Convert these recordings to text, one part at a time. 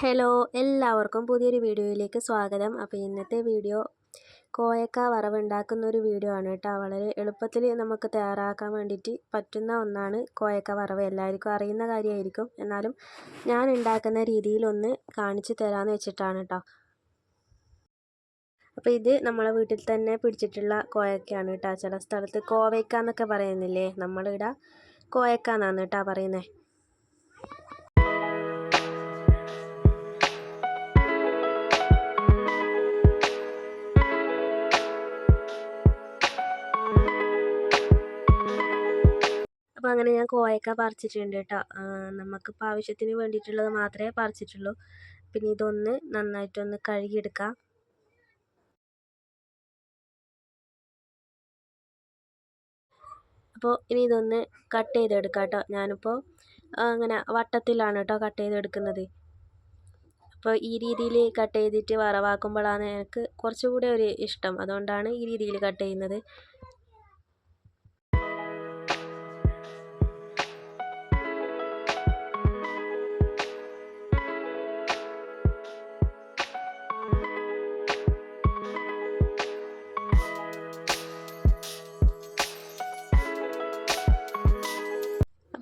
Hello എല്ലാവർക്കും പുതിയൊരു വീഡിയോയിലേക്ക് സ്വാഗതം. അപ്പോൾ ഇന്നത്തെ വീഡിയോ കോയക്ക വറവുണ്ടാക്കുന്ന ഒരു വീഡിയോ ആണ് കേട്ടോ. വളരെ എളുപ്പത്തിൽ നമുക്ക് തയ്യാറാക്കാൻ വേണ്ടിയിട്ട് പറ്റുന്ന ഒന്നാണ് കോയക്ക വറവ്. എല്ലാവർക്കും അറിയുന്ന കാര്യമായിരിക്കും. എന്നാലും ഞാൻ ഉണ്ടാക്കുന്ന രീതിയിലൊന്ന് കാണിച്ചു തരാമെന്ന് വെച്ചിട്ടാണ് കേട്ടോ. അപ്പോൾ ഇത് നമ്മളെ വീട്ടിൽ തന്നെ പിടിച്ചിട്ടുള്ള കോയക്കയാണ് കേട്ടോ. ചില സ്ഥലത്ത് കോവയ്ക്ക എന്നൊക്കെ പറയുന്നില്ലേ? നമ്മളിവിടെ കോയക്ക എന്നാണ് കേട്ടോ പറയുന്നത് അപ്പോൾ അങ്ങനെ ഞാൻ കോവയ്ക്ക പറിച്ചിട്ടുണ്ട് കേട്ടോ നമുക്കിപ്പോൾ ആവശ്യത്തിന് വേണ്ടിയിട്ടുള്ളത് മാത്രമേ പറിച്ചിട്ടുള്ളൂ. പിന്നെ ഇതൊന്ന് നന്നായിട്ടൊന്ന് കഴുകിയെടുക്കാം. അപ്പോൾ ഇനി ഇതൊന്ന് കട്ട് ചെയ്തെടുക്കാം കേട്ടോ ഞാനിപ്പോൾ അങ്ങനെ വട്ടത്തിലാണ് കേട്ടോ കട്ട് ചെയ്തെടുക്കുന്നത്. അപ്പോൾ ഈ രീതിയിൽ കട്ട് ചെയ്തിട്ട് വറവാക്കുമ്പോഴാണ് എനിക്ക് കുറച്ചുകൂടെ ഒരു ഇഷ്ടം. അതുകൊണ്ടാണ് ഈ രീതിയിൽ കട്ട് ചെയ്യുന്നത്.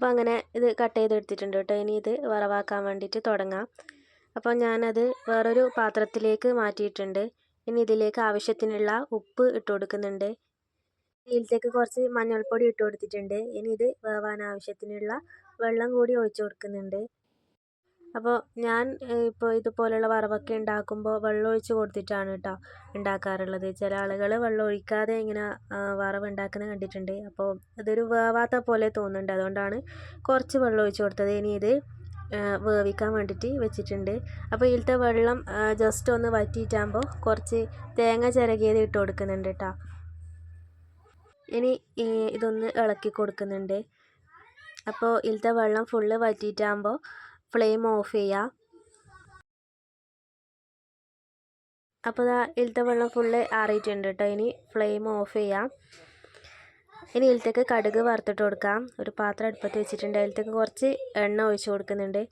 അപ്പോൾ അങ്ങനെ ഇത് കട്ട് ചെയ്ത് എടുത്തിട്ടുണ്ട് കേട്ടോ. ഇനി ഇത് വറവാക്കാൻ വേണ്ടിയിട്ട് തുടങ്ങാം. അപ്പോൾ ഞാനത് വേറൊരു പാത്രത്തിലേക്ക് മാറ്റിയിട്ടുണ്ട്. ഇനി ഇതിലേക്ക് ആവശ്യത്തിനുള്ള ഉപ്പ് ഇട്ട് കൊടുക്കുന്നുണ്ട്. ഇതിലേക്ക് കുറച്ച് മഞ്ഞൾപ്പൊടി ഇട്ട് കൊടുത്തിട്ടുണ്ട്. ഇനി ഇത് വേവാൻ ആവശ്യത്തിനുള്ള വെള്ളം കൂടി ഒഴിച്ചു കൊടുക്കുന്നുണ്ട്. അപ്പോൾ ഞാൻ ഇപ്പോൾ ഇതുപോലെയുള്ള വറവൊക്കെ ഉണ്ടാക്കുമ്പോൾ വെള്ളം ഒഴിച്ച് കൊടുത്തിട്ടാണ് കേട്ടോ ഉണ്ടാക്കാറുള്ളത്. ചില ആളുകൾ വെള്ളം ഒഴിക്കാതെ ഇങ്ങനെ വറവ് ഉണ്ടാക്കുന്നത് കണ്ടിട്ടുണ്ട്. അപ്പോൾ അതൊരു വേവാത്ത പോലെ തോന്നുന്നുണ്ട്. അതുകൊണ്ടാണ് കുറച്ച് വെള്ളം ഒഴിച്ച് കൊടുത്തത്. ഇനി ഇത് വേവിക്കാൻ വേണ്ടിയിട്ട് വെച്ചിട്ടുണ്ട്. അപ്പോൾ ഇതിലത്തെ വെള്ളം ജസ്റ്റ് ഒന്ന് വറ്റിയിട്ടാകുമ്പോൾ കുറച്ച് തേങ്ങ ചിരകിയത് ഇട്ട് കൊടുക്കുന്നുണ്ട് കേട്ടോ ഇനി ഇതൊന്ന് ഇളക്കി കൊടുക്കുന്നുണ്ട്. അപ്പോൾ ഇതിലത്തെ വെള്ളം ഫുള്ള് വറ്റിയിട്ടാകുമ്പോൾ ഫ്ലെയിം ഓഫ് ചെയ്യുക അപ്പോൾ ഇതാ ഇതിലത്തെ വെള്ളം ഫുള്ള് ആറിയിട്ടുണ്ട് കേട്ടോ ഇനി ഫ്ലെയിം ഓഫ് ചെയ്യാം. ഇനി ഇതിലത്തേക്ക് കടുക് വറുത്തിട്ട് കൊടുക്കാം. ഒരു പാത്രം അടുപ്പത്ത് വെച്ചിട്ടുണ്ട്. അതിലത്തേക്ക് കുറച്ച് എണ്ണ ഒഴിച്ച് കൊടുക്കുന്നുണ്ട്.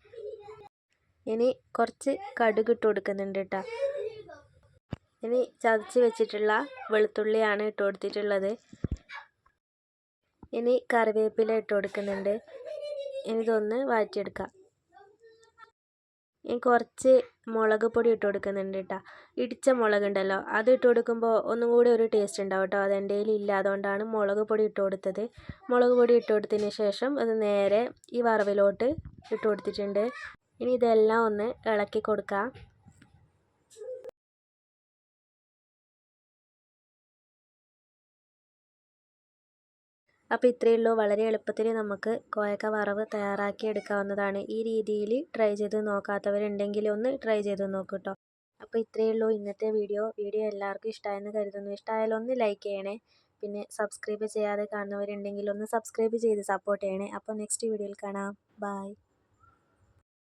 ഇനി കുറച്ച് കടുക് ഇട്ട് കൊടുക്കുന്നുണ്ട് കേട്ടോ ഇനി ചതച്ച് വെച്ചിട്ടുള്ള വെളുത്തുള്ളിയാണ് ഇട്ട് കൊടുത്തിട്ടുള്ളത്. ഇനി കറിവേപ്പില ഇട്ട് കൊടുക്കുന്നുണ്ട്. ഇനി ഇതൊന്ന് വാറ്റിയെടുക്കാം ഇനി കുറച്ച് മുളക് പൊടി ഇട്ട് കൊടുക്കുന്നുണ്ട് കേട്ടോ ഇടിച്ച മുളകുണ്ടല്ലോ അത് ഇട്ട് കൊടുക്കുമ്പോൾ ഒന്നും കൂടി ഒരു ടേസ്റ്റ് ഉണ്ടാവും കേട്ടോ അത് എന്റെ അതുകൊണ്ടാണ് മുളക് പൊടി ഇട്ട് കൊടുത്തത്. മുളക് പൊടി ഇട്ട് കൊടുത്തതിന് ശേഷം അത് നേരെ ഈ വറവിലോട്ട് ഇട്ട് കൊടുത്തിട്ടുണ്ട്. ഇനി ഇതെല്ലാം ഒന്ന് ഇളക്കി കൊടുക്കാം. അപ്പോൾ ഇത്രയേ ഉള്ളൂ. വളരെ എളുപ്പത്തിൽ നമുക്ക് കോയക്ക വറവ് തയ്യാറാക്കി എടുക്കാവുന്നതാണ്. ഈ രീതിയിൽ ട്രൈ ചെയ്ത് നോക്കാത്തവരുണ്ടെങ്കിൽ ഒന്ന് ട്രൈ ചെയ്ത് നോക്കൂ കേട്ടോ അപ്പോൾ ഇത്രയേ ഉള്ളൂ ഇന്നത്തെ വീഡിയോ. വീഡിയോ എല്ലാവർക്കും ഇഷ്ടമായെന്ന് കരുതുന്നു. ഇഷ്ടമായാലും ഒന്ന് ലൈക്ക് ചെയ്യണേ. പിന്നെ സബ്സ്ക്രൈബ് ചെയ്യാതെ കാണുന്നവരുണ്ടെങ്കിൽ ഒന്ന് സബ്സ്ക്രൈബ് ചെയ്ത് സപ്പോർട്ട് ചെയ്യണേ. അപ്പോൾ നെക്സ്റ്റ് വീഡിയോയിൽ കാണാം. ബൈ